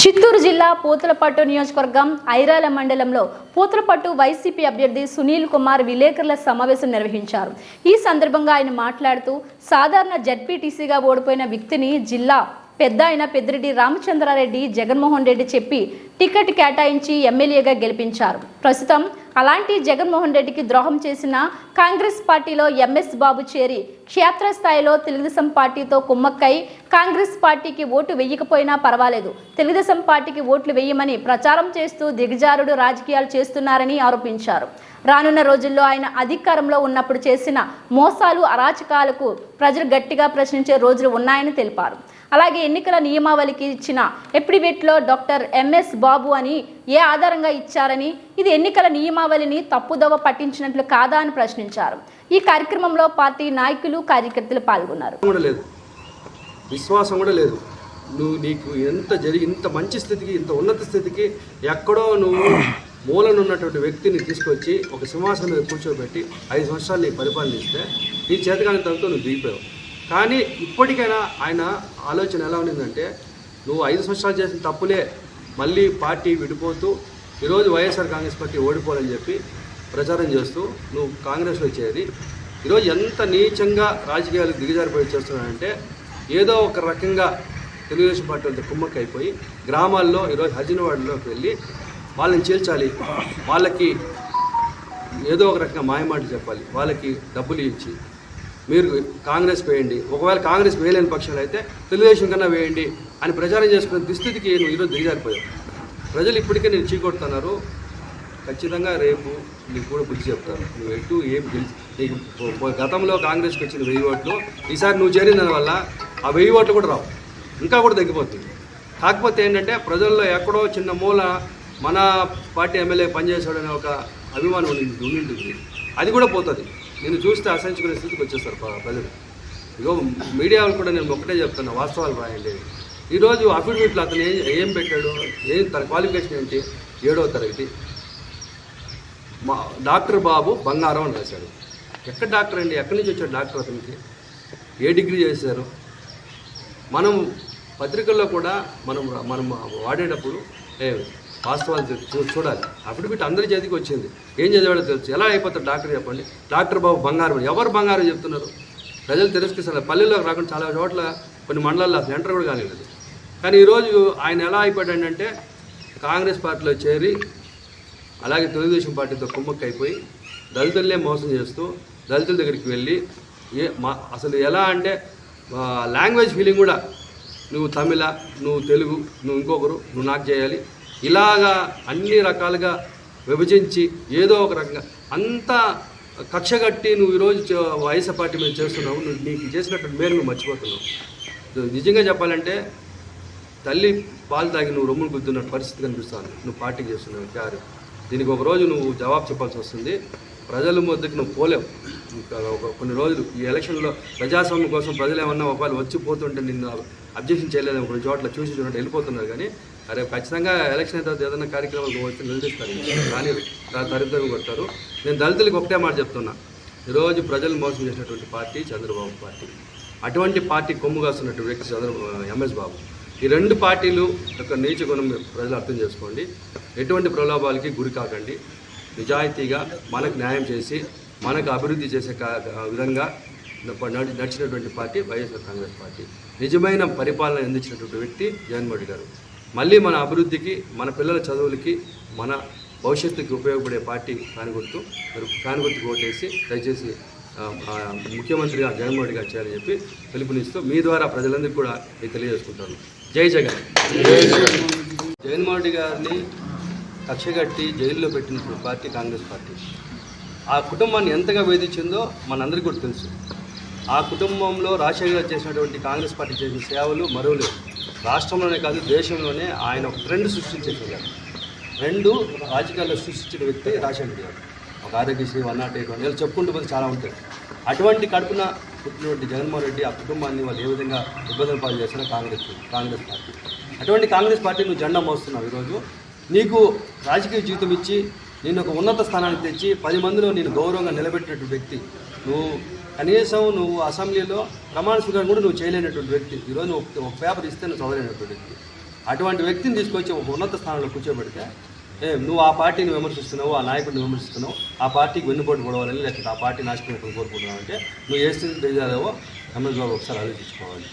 చిత్తూరు జిల్లా పూతలపట్టు నియోజకవర్గం ఐరాల మండలంలో పూతలపట్టు వైసీపీ అభ్యర్థి సునీల్ కుమార్ విలేకరుల సమావేశం నిర్వహించారు. ఈ సందర్భంగా ఆయన మాట్లాడుతూ సాధారణ జడ్పీటీసీగా ఓడిపోయిన వ్యక్తిని జిల్లా పెద్ద అయిన పెద్దిరెడ్డి రామచంద్రారెడ్డి జగన్మోహన్ రెడ్డి చెప్పి టికెట్ కేటాయించి ఎమ్మెల్యేగా గెలిపించారు. ప్రస్తుతం అలాంటి జగన్మోహన్ రెడ్డికి ద్రోహం చేసిన కాంగ్రెస్ పార్టీలో ఎంఎస్ బాబు చేరి క్షేత్రస్థాయిలో తెలుగుదేశం పార్టీతో కుమ్మక్కై కాంగ్రెస్ పార్టీకి ఓటు వెయ్యకపోయినా పర్వాలేదు. తెలుగుదేశం పార్టీకి ఓట్లు వేయమని ప్రచారం చేస్తూ దిగజారుడు రాజకీయాలు చేస్తున్నారని ఆరోపించారు. రానున్న రోజుల్లో ఆయన అధికారంలో ఉన్నప్పుడు చేసిన మోసాలు అరాచకాలకు ప్రజలు గట్టిగా ప్రశ్నించే రోజులు ఉన్నాయని తెలిపారు. అలాగే ఎన్నికల నియమావళికి ఇచ్చిన ఎప్రివేట్లో డాక్టర్ ఎంఎస్ బాబు బాబు అని ఏ ఆధారంగా ఇచ్చారని ఇది ఎన్నికల నియమావళిని తప్పుదవ పట్టించినట్లు కాదా అని ప్రశ్నించారు. ఈ కార్యక్రమంలో పార్టీ నాయకులు కార్యకర్తలు పాల్గొన్నారు. విశ్వాసం కూడా లేదు. నువ్వు నీకు ఎంత జరిగి ఇంత మంచి స్థితికి ఇంత ఉన్నత స్థితికి ఎక్కడో నువ్వు మూలనున్నటువంటి వ్యక్తిని తీసుకొచ్చి ఒక సింహాసనం మీద కూర్చోబెట్టి ఐదు సంవత్సరాలు నీ పరిపాలన ఇస్తే నీ చేతకాని తనతో నువ్వు దిగిపోయావు. కానీ ఇప్పటికైనా ఆయన ఆలోచన ఎలా ఉండిందంటే నువ్వు ఐదు సంవత్సరాలు చేసిన తప్పులే మళ్ళీ పార్టీ విడిపోతూ ఈరోజు వైఎస్ఆర్ కాంగ్రెస్ పార్టీ ఓడిపోవాలని చెప్పి ప్రచారం చేస్తూ నువ్వు కాంగ్రెస్లో చేరి ఈరోజు ఎంత నీచంగా రాజకీయాలు దిగజారిపోయి చేస్తున్నాడంటే ఏదో ఒక రకంగా తెలుగుదేశం పార్టీ వాళ్ళతో కుమ్మక్క అయిపోయి గ్రామాల్లో ఈరోజు హజినవాడలోకి వెళ్ళి వాళ్ళని చేల్చాలి. వాళ్ళకి ఏదో ఒక రకంగా మాయమాటలు చెప్పాలి. వాళ్ళకి డబ్బులు ఇచ్చి మీరు కాంగ్రెస్ వేయండి. ఒకవేళ కాంగ్రెస్ వేయలేని పక్షాలు అయితే తెలుగుదేశం కన్నా వేయండి. అని ప్రచారం చేసుకునే దుస్థితికి నువ్వు ఈరోజు దిగజారిపోయావు ప్రజలు ఇప్పటికే నేను చీకొడుతున్నారు. ఖచ్చితంగా రేపు నీకు కూడా బుద్ధి చెప్తాను నువ్వు ఎటు ఏం గెలిచి నీకు గతంలో కాంగ్రెస్కి వచ్చిన వెయ్యి ఓట్లు ఈసారి నువ్వు చేరిన దానివల్ల ఆ వెయ్యి ఓట్లు కూడా రావు. ఇంకా కూడా తగ్గిపోతుంది. కాకపోతే ఏంటంటే ప్రజల్లో ఎక్కడో చిన్న మూల మన పార్టీ ఎమ్మెల్యే పనిచేశాడనే ఒక అభిమానం ఉండి ఉండింటుంది. అది కూడా పోతుంది. నేను చూస్తే అసహించుకునే స్థితికి వచ్చేస్తారు ప్రజలు. ఇగో మీడియా వాళ్ళు కూడా నేను ఒక్కటే చెప్తున్నా వాస్తవాలు రాయండి. ఈరోజు అఫిడవిట్లో అతను ఏం ఏం పెట్టాడు? ఏం తన క్వాలిఫికేషన్ ఏంటి? ఏడవ తరగతి. మా డాక్టర్ బాబు బంగారం అని రాశాడు. ఎక్కడ డాక్టర్ అండి? ఎక్కడి నుంచి వచ్చాడు డాక్టర్ అతనికి? ఏ డిగ్రీ చేశారు? మనం పత్రికల్లో కూడా మనం మనం వాడేటప్పుడు ఏ వాస్తవాలు చూ- చూడాలి. అఫిడవిట్ అందరి చేతికి వచ్చింది. ఏం చదివాడో తెలుసు. ఎలా అయిపోతారు డాక్టర్ చెప్పండి? డాక్టర్ బాబు బంగారం. ఎవరు బంగారం చెప్తున్నారు? ప్రజలు తిరస్కరిస్తారు. పల్లెల్లోకి రాకుండా చాలా చోట్ల కొన్ని మండలాల్లో సెంటర్ ఎంటర్ కూడా కాలేదు కానీ ఈరోజు ఆయన ఎలా అయిపోయాడంటే కాంగ్రెస్ పార్టీలో చేరి అలాగే తెలుగుదేశం పార్టీతో కుమ్మక్క అయిపోయి దళితులనే మోసం చేస్తూ దళితుల దగ్గరికి వెళ్ళి ఏ మా అసలు ఎలా అంటే లాంగ్వేజ్ ఫీలింగ్ కూడా నువ్వు తమిళ నువ్వు తెలుగు నువ్వు ఇంకొకరు నువ్వు నాకు చేయాలి. ఇలాగా అన్ని రకాలుగా విభజించి ఏదో ఒక రకంగా అంత కక్ష కట్టి నువ్వు ఈరోజు వైఎస్ఆర్ పార్టీ మీద చేస్తున్నావు నువ్వు నీకు చేసినటువంటి మేలు నువ్వు మర్చిపోతున్నావు. నిజంగా చెప్పాలంటే తల్లి పాలు తాగి నువ్వు రొమ్ములు గుద్దున్న పరిస్థితి కనిపిస్తుంది. నువ్వు పార్టీ చేస్తున్నావు క్యారు దీనికి ఒక రోజు నువ్వు జవాబు చెప్పాల్సి వస్తుంది. ప్రజల మధ్యకి నువ్వు పోలేవు. ఒక కొన్ని రోజులు ఈ ఎలక్షన్లో ప్రజాస్వామ్యం కోసం ప్రజలు ఏమన్నా ఒకవేళ వచ్చి పోతుంటే నిన్ను అబ్జెక్షన్ చేయలేదు కొన్ని చోట్ల చూసి చూడండి వెళ్ళిపోతున్నారు కానీ అరే ఖచ్చితంగా ఎలక్షన్ తర్వాత ఏదైనా కార్యక్రమాలు వచ్చి నిలదీస్తారు. కానీ దరిద్రం కొడతారు. నేను దళితులకు ఒకటే మాట చెప్తున్నా. ఈరోజు ప్రజలు మోసం చేసినటువంటి పార్టీ చంద్రబాబు పార్టీ. అటువంటి పార్టీ కొమ్ము కాస్తున్నటువంటి వ్యక్తి చంద్ర ఎంఎస్ బాబు. ఈ రెండు పార్టీలు యొక్క నీచ గుణం ప్రజలు అర్థం చేసుకోండి. ఎటువంటి ప్రలోభాలకి గురి కాకండి. నిజాయితీగా మనకు న్యాయం చేసి మనకు అభివృద్ధి చేసే కా- విధంగా నడిచినటువంటి పార్టీ వైఎస్ఆర్ కాంగ్రెస్ పార్టీ. నిజమైన పరిపాలన అందించినటువంటి వ్యక్తి జగన్మోహన్ గారు. మళ్ళీ మన అభివృద్ధికి మన పిల్లల చదువులకి మన భవిష్యత్తుకి ఉపయోగపడే పార్టీ కానుగుర్తు మీరు కానుగుర్తుకు ఓటేసి దయచేసి ముఖ్యమంత్రిగా జగన్మోహన్ గారు చేయాలని చెప్పి పిలుపునిస్తూ మీ ద్వారా ప్రజలందరికీ కూడా నేను తెలియజేసుకుంటాను జై జగన్. జగన్మోహన్ రెడ్డి గారిని కక్షగట్టి జైల్లో పెట్టిన పార్టీ కాంగ్రెస్ పార్టీ. ఆ కుటుంబాన్ని ఎంతగా వేధించిందో మనందరికీ కూడా తెలుసు. ఆ కుటుంబంలో రాజశేఖర్ గారు చేసినటువంటి కాంగ్రెస్ పార్టీ చేసిన సేవలు మరువలేవు. రాష్ట్రంలోనే కాదు దేశంలోనే ఆయన ఒక ట్రెండ్ సృష్టించేసారు రెండు రాజకీయాల్లో సృష్టించిన వ్యక్తి రాజశేఖర్ గారు. ఒక Aarogyasri one naught eight one ఇలా చెప్పుకుంటూ పోతే చాలా ఉంటాయి. అటువంటి కడుపున పుట్టినటువంటి జగన్మోహన్ రెడ్డి ఆ కుటుంబాన్ని వాళ్ళు ఏ విధంగా ఇబ్బందులు పాలు చేస్తారో కాంగ్రెస్ కాంగ్రెస్ పార్టీ. అటువంటి కాంగ్రెస్ పార్టీ నువ్వు జెండా మోస్తున్నావు ఈరోజు. నీకు రాజకీయ జీవితం ఇచ్చి నేను ఒక ఉన్నత స్థానానికి తెచ్చి పది మందిలో నేను గౌరవంగా నిలబెట్టినటువంటి వ్యక్తి. నువ్వు కనీసం నువ్వు అసెంబ్లీలో ప్రమాణ స్వీకారం కూడా నువ్వు చేయలేనటువంటి వ్యక్తి. ఈరోజు ఒక ఒక పేపర్ ఇస్తే నువ్వు చదవలేనటువంటి వ్యక్తి. అటువంటి వ్యక్తిని తీసుకొచ్చి ఒక ఉన్నత స్థానంలో కూర్చోబెడితే నువ్వు ఆ పార్టీని విమర్శిస్తున్నావు ఆ నాయకుడిని విమర్శిస్తున్నావు ఆ పార్టీకి వెన్నుపోటు పడవాలని లేకపోతే ఆ పార్టీ నాశనం అయిపోయి కోరుకుంటున్నావు అంటే నువ్వు ఏ స్థితి దిగాలేవో ఎమ్మెల్యే గారు ఒకసారి ఆలోచించుకోవాలి.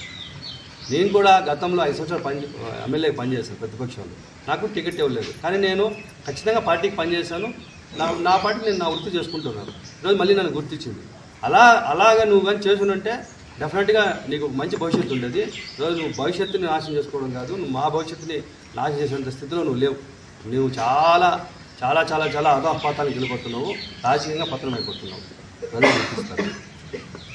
నేను కూడా గతంలో ఐదు సంవత్సరాలు పని ఎమ్మెల్యే పనిచేశాను ప్రతిపక్షంలో. నాకు టికెట్ ఇవ్వలేదు. కానీ నేను ఖచ్చితంగా పార్టీకి పనిచేశాను నా నా పార్టీ నేను నా వృత్తి చేసుకుంటున్నాను. ఈరోజు మళ్ళీ నన్ను గుర్తించింది. అలా అలాగా నువ్వు కానీ చేసుకుంటే డెఫినెట్గా నీకు మంచి భవిష్యత్తు ఉండేది. ఈరోజు నువ్వు భవిష్యత్తుని నాశనం చేసుకోవడం కాదు నువ్వు మా భవిష్యత్తుని నాశనం చేసేంత స్థితిలో నువ్వు లేవు. నువ్వు చాలా చాలా చాలా చాలా అధోపాతానికి వెళ్ళిపోతున్నావు. రాజకీయంగా పతనం అయిపోతున్నావు ప్రజలు గుర్తిస్తారు